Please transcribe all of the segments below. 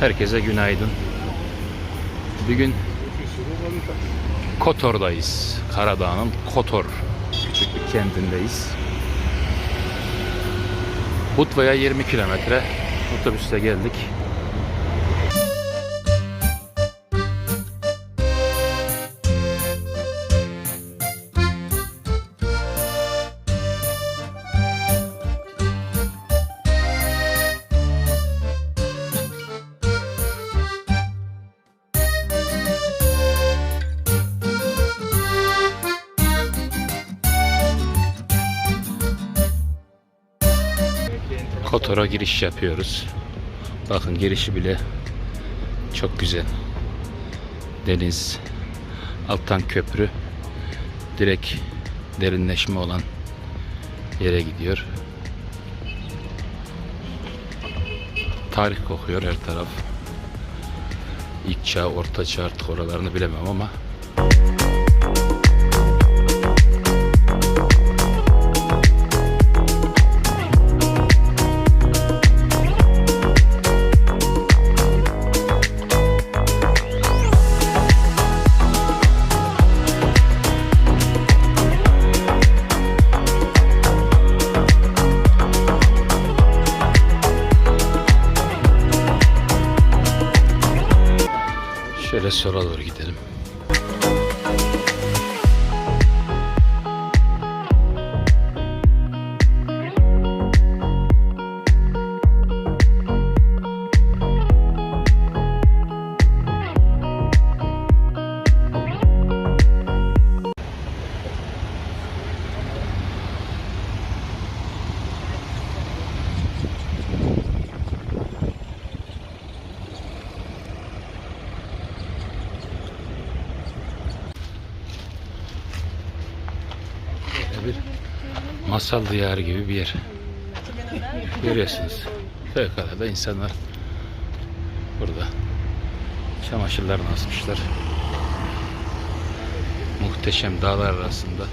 Herkese günaydın. Bugün Kotor'dayız. Karadağ'ın Kotor küçük bir kentindeyiz. Butva'ya 20 kilometre otobüste geldik. Kotor'a giriş yapıyoruz. Bakın girişi bile çok güzel. Deniz, alttan köprü, direkt derinleşme olan yere gidiyor. Tarih kokuyor her taraf. İlk çağ, orta çağ artık oralarını bilemem ama şöyle sola doğru gidelim. Masal diyarı gibi bir yer. Görüyorsunuz. Fevkalade insanlar burada çamaşırlarını asmışlar. Muhteşem dağlar arasında.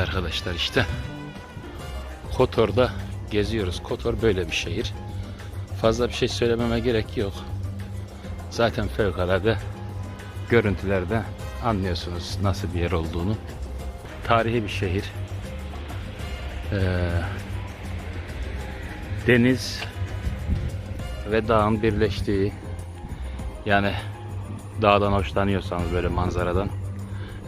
Arkadaşlar işte Kotor'da geziyoruz. Kotor böyle bir şehir. Fazla bir şey söylememe gerek yok. Zaten fevkalade görüntülerde anlıyorsunuz nasıl bir yer olduğunu. Tarihi bir şehir. Ee, deniz ve dağın birleştiği yani dağdan hoşlanıyorsanız böyle manzaradan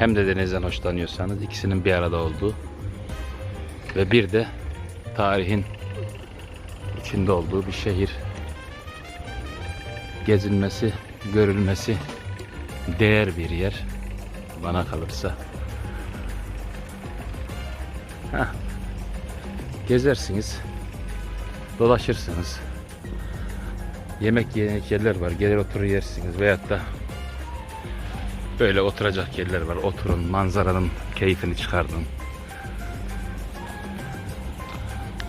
hem de denizden hoşlanıyorsanız ikisinin bir arada olduğu ve bir de tarihin içinde olduğu bir şehir. Gezilmesi, görülmesi değer bir yer bana kalırsa. Heh. Gezersiniz, dolaşırsınız. Yemek yiyecek yerler var, gelir oturur yersiniz veyahut da Böyle oturacak yerler var. Oturun, manzaranın keyfini çıkarın.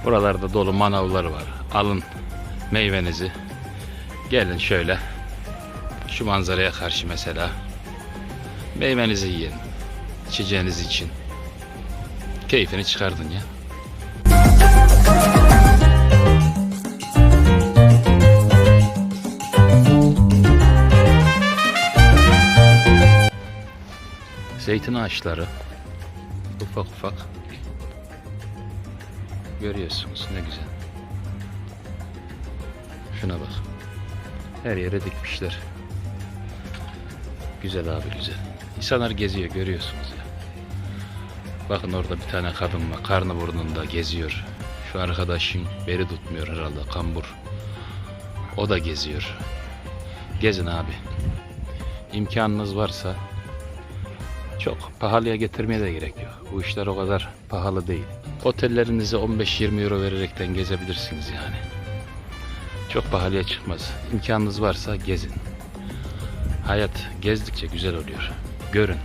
Buralarda dolu manavlar var. Alın meyvenizi. Gelin şöyle. Şu manzaraya karşı mesela. Meyvenizi yiyin. İçeceğiniz için. Keyfini çıkardın ya. Zeytin ağaçları. Ufak ufak. Görüyorsunuz ne güzel. Şuna bak. Her yere dikmişler. Güzel abi güzel. İnsanlar geziyor görüyorsunuz ya. Bakın orada bir tane kadın var. Karnı burnunda geziyor. Şu arkadaşın beri tutmuyor herhalde. Kambur. O da geziyor. Gezin abi. İmkanınız varsa çok pahalıya getirmeye de gerek yok. Bu işler o kadar pahalı değil. Otellerinizi 15-20 euro vererekten gezebilirsiniz yani. Çok pahalıya çıkmaz. İmkanınız varsa gezin. Hayat gezdikçe güzel oluyor. Görün.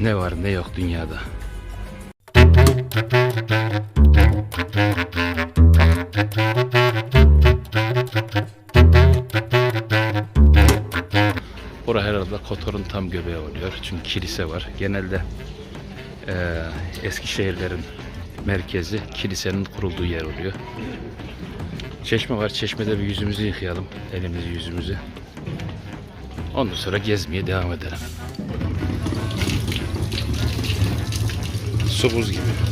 Ne var ne yok dünyada. Bura Kotor'un tam göbeği oluyor. Çünkü kilise var. Genelde eee eski şehirlerin merkezi kilisenin kurulduğu yer oluyor. Çeşme var. Çeşmede bir yüzümüzü yıkayalım. Elimizi yüzümüzü. Ondan sonra gezmeye devam edelim. Su buz gibi.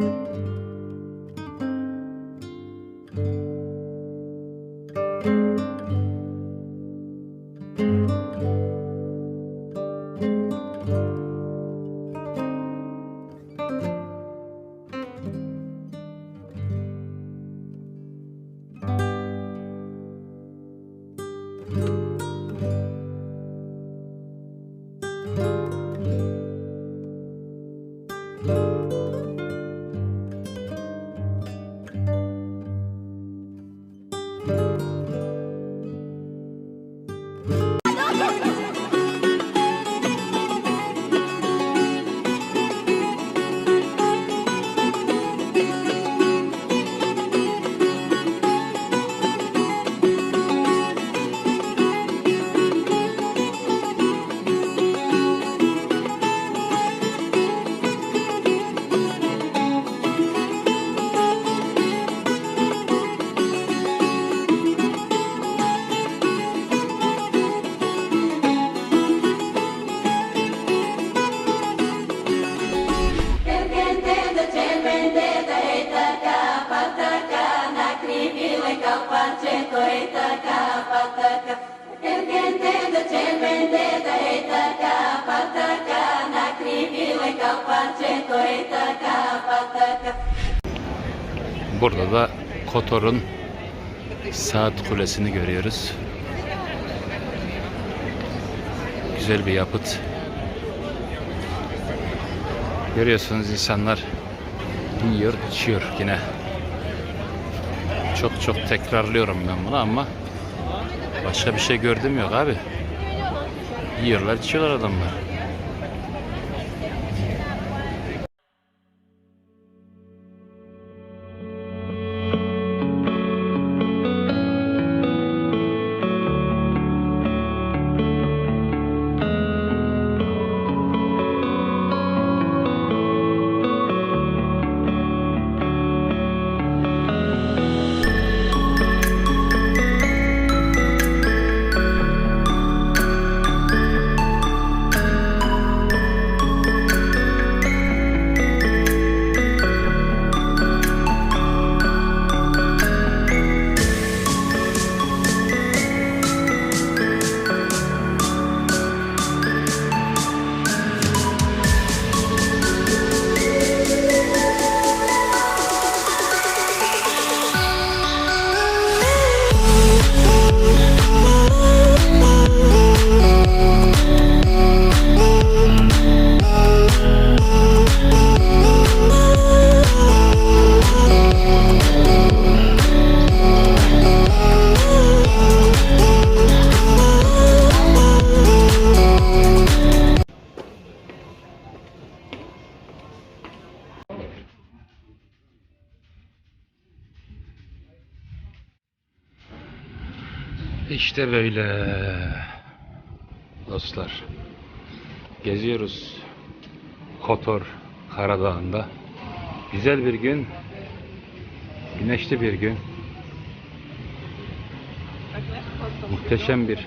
Música Burada da Kotor'un saat kulesini görüyoruz. Güzel bir yapıt. Görüyorsunuz insanlar yiyor, içiyor yine. Çok çok tekrarlıyorum ben bunu ama başka bir şey gördüm yok abi. Yiyorlar, içiyorlar adamlar. İşte böyle dostlar. Geziyoruz Kotor Karadağı'nda. Güzel bir gün. Güneşli bir gün. Muhteşem bir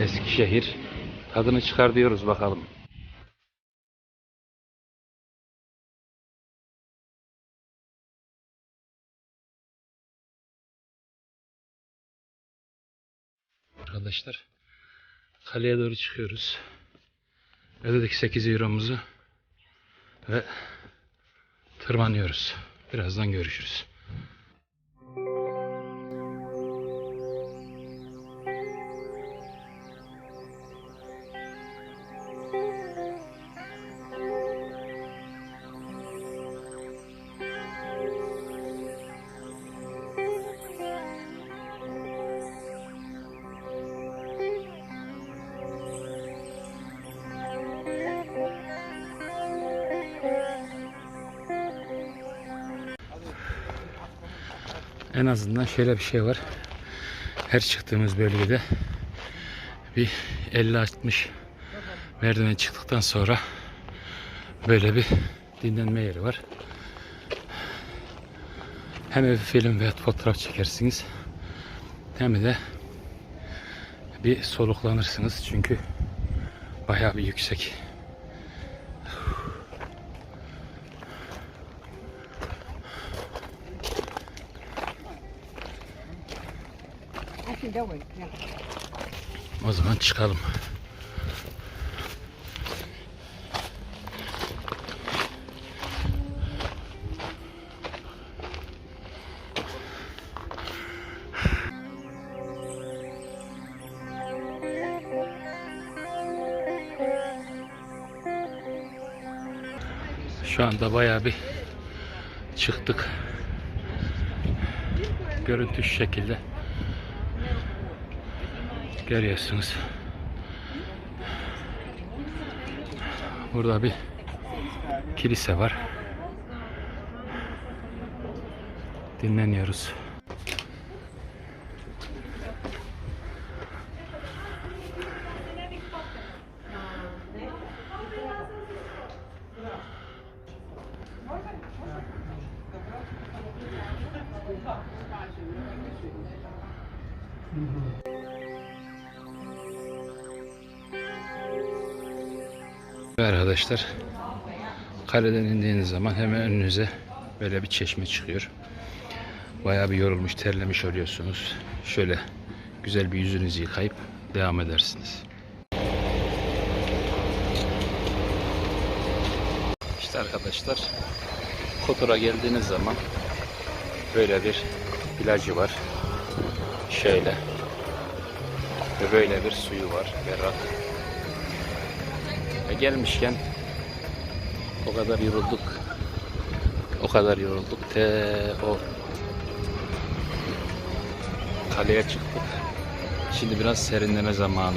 Eskişehir. Tadını çıkar diyoruz bakalım. Arkadaşlar kaleye doğru çıkıyoruz. Ödedik 8 euromuzu ve tırmanıyoruz. Birazdan görüşürüz. En azından şöyle bir şey var. Her çıktığımız bölgede bir 50-60 merdiven çıktıktan sonra böyle bir dinlenme yeri var. Hem bir film veya fotoğraf çekersiniz hem de bir soluklanırsınız çünkü bayağı bir yüksek. O zaman çıkalım. Şu anda bayağı bir çıktık. Görüntü şu şekilde. Görüyorsunuz. Burada bir kilise var. Dinleniyoruz. Arkadaşlar kaleden indiğiniz zaman hemen önünüze böyle bir çeşme çıkıyor. Bayağı bir yorulmuş, terlemiş oluyorsunuz. Şöyle güzel bir yüzünüzü yıkayıp devam edersiniz. İşte arkadaşlar Kotor'a geldiğiniz zaman böyle bir plajı var. Şöyle. Ve böyle bir suyu var. Berrak. Gelmişken o kadar yorulduk. O kadar yorulduk. Te o kaleye çıktık. Şimdi biraz serinleme zamanı.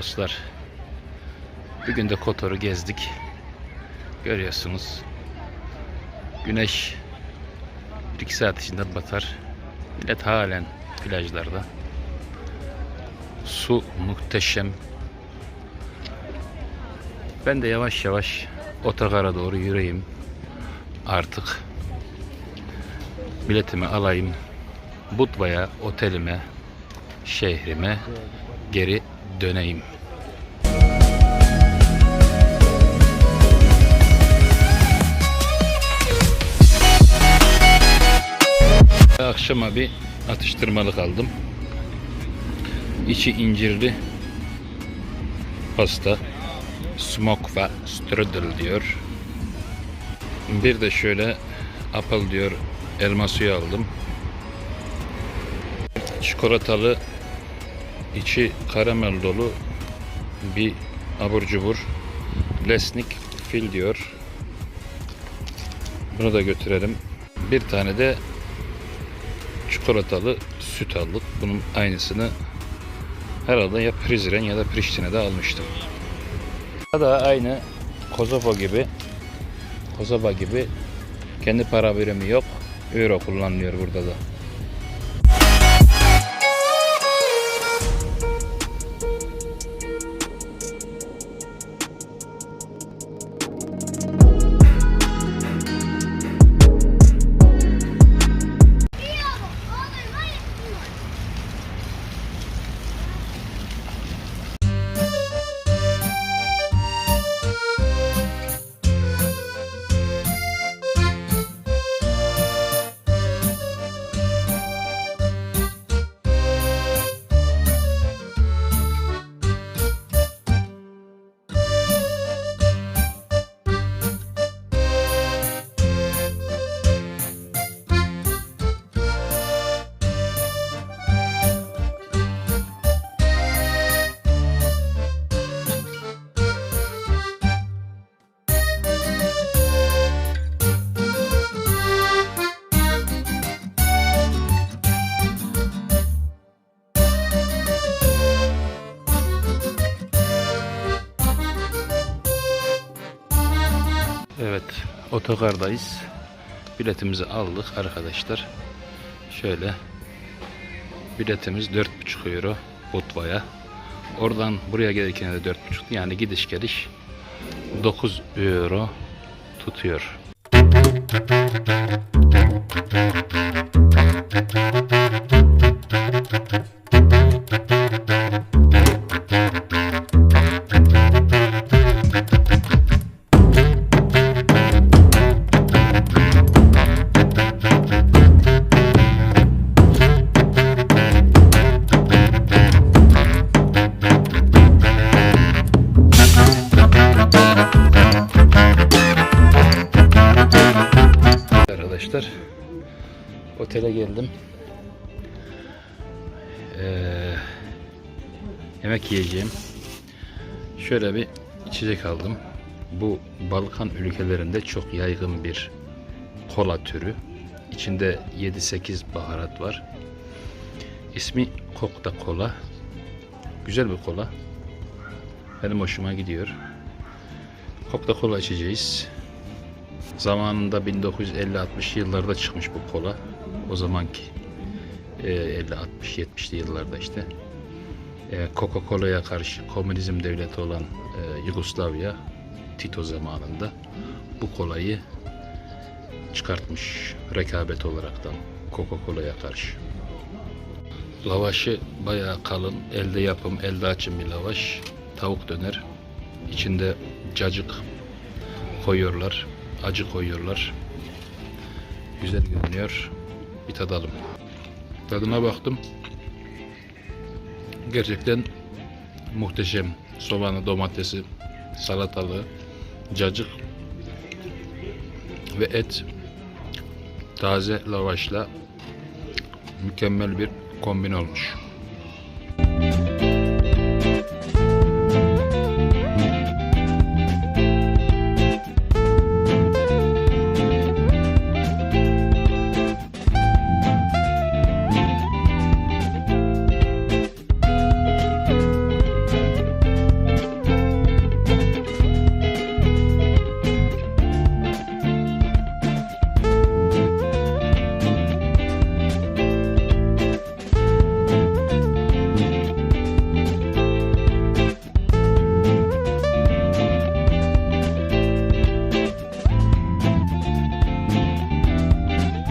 Dostlar. Bugün de Kotor'u gezdik. Görüyorsunuz. Güneş 1-2 saat içinde batar. Millet halen plajlarda. Su muhteşem. Ben de yavaş yavaş otogara doğru yürüyeyim. Artık biletimi alayım. Budva'ya, otelime, şehrime geri döneyim. Akşama bir atıştırmalık aldım. İçi incirli pasta. Smoke ve strudel diyor. Bir de şöyle apple diyor elma suyu aldım. Çikolatalı içi karamel dolu bir abur cubur lesnik fil diyor. Bunu da götürelim. Bir tane de çikolatalı süt aldık. Bunun aynısını herhalde ya Prizren ya da Priştine'de almıştım. Bu da aynı Kosovo gibi Kosova gibi kendi para birimi yok. Euro kullanılıyor burada da. Evet, otogardayız. Biletimizi aldık arkadaşlar. Şöyle biletimiz 4,5 euro Budva'ya. Oradan buraya gelirken de 4,5 yani gidiş geliş 9 euro tutuyor. Otele geldim. Ee, yemek yiyeceğim. Şöyle bir içecek aldım. Bu Balkan ülkelerinde çok yaygın bir kola türü. İçinde 7-8 baharat var. İsmi Kokta Kola. Güzel bir kola. Benim hoşuma gidiyor. Kokta Kola içeceğiz. Zamanında 1950-60 yıllarda çıkmış bu kola. O zamanki e, 50-60-70'li yıllarda işte. E, Coca-Cola'ya karşı komünizm devleti olan e, Yugoslavya Tito zamanında bu kolayı çıkartmış rekabet olaraktan Coca-Cola'ya karşı. Lavaşı bayağı kalın, elde yapım, elde açım bir lavaş. Tavuk döner. İçinde cacık koyuyorlar acı koyuyorlar. Güzel görünüyor. Bir tadalım. Tadına baktım. Gerçekten muhteşem. Soğanı, domatesi, salatalığı, cacık ve et taze lavaşla mükemmel bir kombin olmuş.